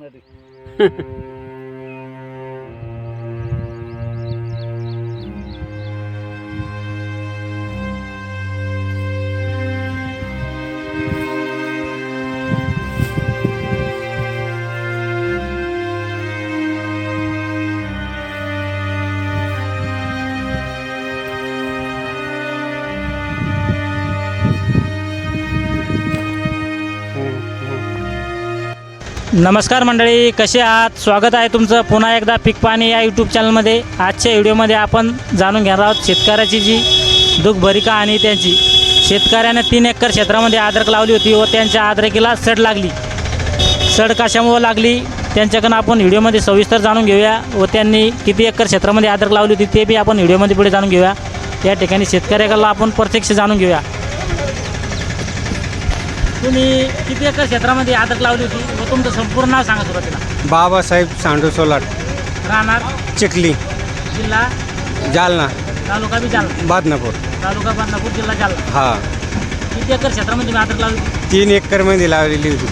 നടി नमस्कार मंडळी कसे आहात? स्वागत आहे तुमचं पुन्हा एकदा पीक पाणी या यूट्यूब चॅनलमध्ये आजच्या व्हिडिओमध्ये आपण जाणून घेणार आहोत शेतकऱ्याची जी दुःखभरी आणि त्यांची. शेतकऱ्याने तीन एकर क्षेत्रामध्ये आद्रक लावली होती व त्यांच्या अद्रकीला सड लागली. सड कशामुळं लागली? त्यांच्याकडून आपण व्हिडिओमध्ये सविस्तर जाणून घेऊया व त्यांनी किती एकर क्षेत्रामध्ये आद्रक लावली होती ते बी आपण व्हिडिओमध्ये पुढे जाणून घेऊया. या ठिकाणी शेतकऱ्याला आपण प्रत्यक्ष जाणून घेऊया. तुम्ही किती एकर क्षेत्रामध्ये अद्रक लावली होती व तुमचं संपूर्ण नाव सांगा सुरुवातीला. बाबासाहेब सांडू सोलाट. राहणार? चिखली. जिल्हा? जालना. तालुका बी जालना. बादनापूर. तालुका बदनापूर जिल्हा जालना. हा. किती एकर क्षेत्रामध्ये मी अद्रक लावली होती? तीन एकरमध्ये लावलेली होती.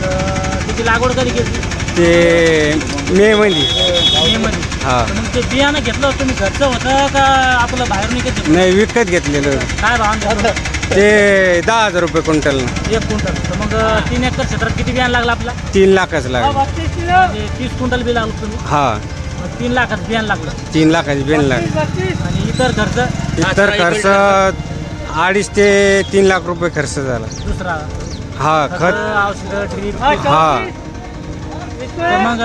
तर तिची लागवड कधी केली ते मेमध्ये मेमध्ये हा. तर मग ते बियाणं घेतलं होतं तुम्ही घरचं होतं का आपलं बाहेर निघत घेतलं? नाही विकत घेतलेलं काय भाव घेतलं ते दहा हजार रुपये क्विंटल. एक क्विंटल. तर मग तीन एकर क्षेत्रात किती बियाणं लागलं आपला तीन लाखाचं लागलं. म्हणजे तीस क्विंटल बी लागलं तुम्ही. हा. मग तीन लाखाचं बियाणं लागलं. तीन लाखाची बेन लागली. आणि इतर खर्च? इतर खर्च अडीच ते तीन लाख रुपये खर्च झाला. दुसरा. हा खत खत. औषधं ट्रीप हा. तर मग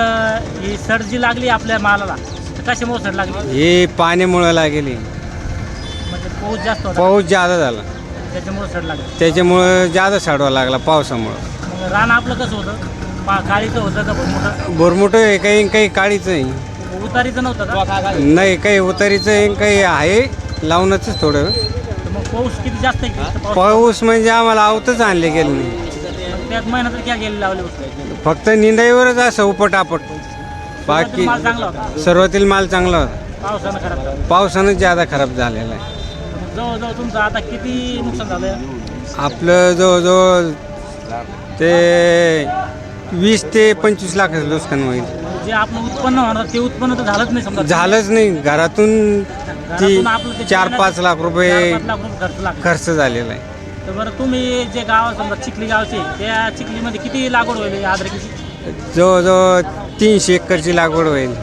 ही सड जी लागली आपल्या मालाला. तर कशामुळे सड लागली? हे पाण्यामुळं लागेली. म्हणजे पाऊस जास्त होता. पाऊस जादा झाला. त्याच्यामुळे सड लागली. त्याच्यामुळं जादा साडवा लागला पावसामुळं. मग रान आपलं कसं होतं? पा काळीचं होतं का मोठं बोरमुट आहे काही काही काळीचं आहे. उतारीचं नव्हतं का? नाही काही उतारीचं आहे काही आहे. लावूनच थोडं. तर मग पाऊस किती जास्त आहे की? पाऊस? पाऊस म्हणजे आम्हाला आवतच आणले गेले नाही. मग त्यात महिन्यात क्या गेले लावले होते? फक्त निंदाईवरच असं उपटापट. बाकी माल चांगला होता. सर्वातील माल चांगला होता. पावसानं खराब झालं. पावसानंच जादा खराब झालेला आहे. जवळजवळ तुमचं आता किती नुकसान झालं आपलं जवळजवळ ते वीस ते पंचवीस लाखाचं नुकसान होईल. जे आपलं उत्पन्न होणार ते उत्पन्न तर झालंच नाही समजा. झालंच नाही. घरातून ती घरातून आपलं ते चार पाच लाख रुपये चार पाच लाख रुपये खर्च लागला. खर्च झालेला आहे. तर बरं तुम्ही जे गाव समजा चिखली गावचे त्या चिखलीमध्ये किती लागवड होईल आद्रकीची? जवळजवळ तीनशे एकरची लागवड होईल.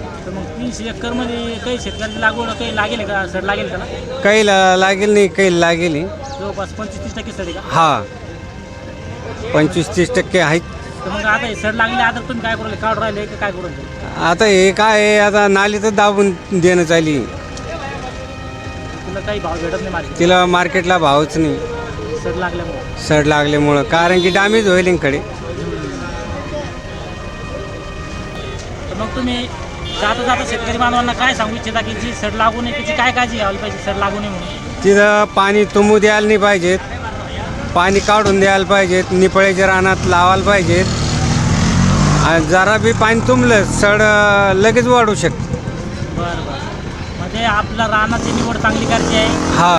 तीनशे एकरमध्ये काही शेतकऱ्याची लागवड काही लागेल का? सड लागेल का ना? काही ला- लागेल नाही काही लागेल नाही. जवळपास पंचवीस तीस टक्के आहे का? हा. पंचवीस तीस टक्के आहेत. तर मग आता हे लागले आता तुम्ही काय करू काढून राहिले का काय करू राहिले? आता हे काय आहे? आता नाली तर दाबून देणं चाली. तुला काही भाव भेटत नाही मार्केट तिला मार्केटला भावच नाही. सड लागल्यामुळे? सड लागल्यामुळं. कारण की डॅमेज होईल इकडे. तर मग तुम्ही जाता जाता शेतकरी बांधवांना काय सांगू इच्छिता की जी सड लागू नये त्याची काय काळजी घ्यावी पाहिजे सड लागू नये म्हणून? तिथं पाणी तुंबू द्यायला नाही पाहिजेत. पाणी काढून द्यायला पाहिजेत. निपळ्याच्या रानात लावायला पाहिजेत. आणि जरा बी पाणी तुंबलं सड अं, लगेच वाढू शकतं. बरं बरं. म्हणजे आपल्या रानाची निवड चांगली करायची आहे. हा.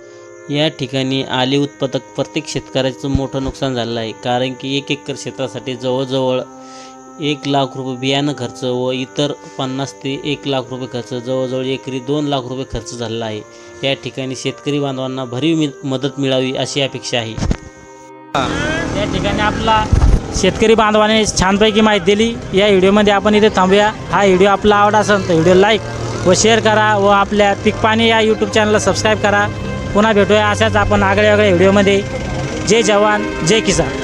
या ठिकाणी आले उत्पादक प्रत्येक शेतकऱ्याचं मोठं नुकसान झालेलं आहे. कारण की एक एकर क्षेत्रासाठी जवळजवळ एक लाख रुपये बियाणं खर्च व इतर पन्नास ते एक लाख रुपये खर्च जवळजवळ एकरी दोन लाख रुपये खर्च झालेला आहे. या ठिकाणी शेतकरी बांधवांना भरीव मि मदत मिळावी अशी अपेक्षा आहे. त्या ठिकाणी आपला शेतकरी बांधवाने छानपैकी माहिती दिली. या व्हिडिओमध्ये आपण इथे थांबूया. हा व्हिडिओ आपला आवडला असेल तर व्हिडिओ लाईक व शेअर करा व आपल्या पिकपाणी या यूट्यूब चॅनलला सबस्क्राईब करा. पुन्हा भेटूया अशाच आपण आगळ्या वेगळ्या व्हिडिओमध्ये. जय जवान जय किसान.